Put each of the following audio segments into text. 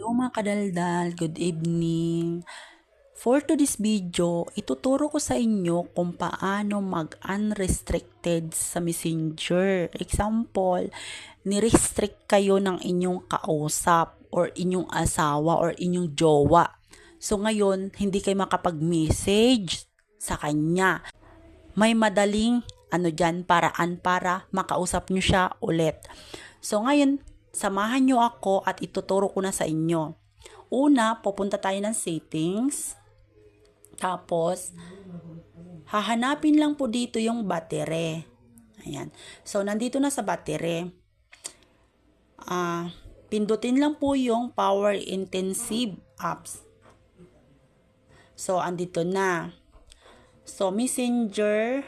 Hello mga kadaldal, good evening. For today's video, ituturo ko sa inyo kung paano mag-unrestricted sa Messenger. Example, ni-restrict kayo ng inyong kausap or inyong asawa or inyong jowa. So ngayon, hindi kayo makapag-message sa kanya. May madaling ano dyan, paraan para makausap nyo siya ulit. So ngayon, samahan nyo ako at ituturo ko na sa inyo. Una, pupunta tayo ng settings. Tapos, hahanapin lang po dito yung battery. Ayan. So, nandito na sa battery. Ah, pindutin lang po yung power intensive apps. So, andito na. So, messenger.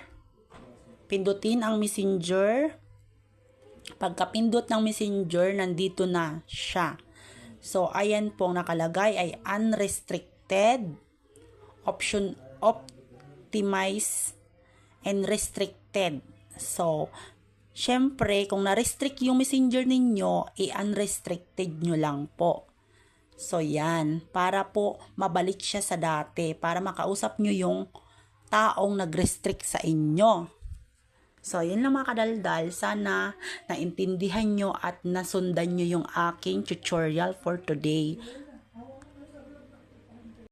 Pindutin ang messenger. Pagkapindot ng messenger, nandito na siya. So, ayan pong nakalagay ay unrestricted, option optimize, and restricted. So, syempre, kung na-restrict yung messenger ninyo, i-unrestricted nyo lang po. So, yan. Para po mabalik siya sa dati. Para makausap nyo yung taong nag-restrict sa inyo. So, yun lang mga kadaldal. Sana naintindihan nyo at nasundan nyo yung aking tutorial for today.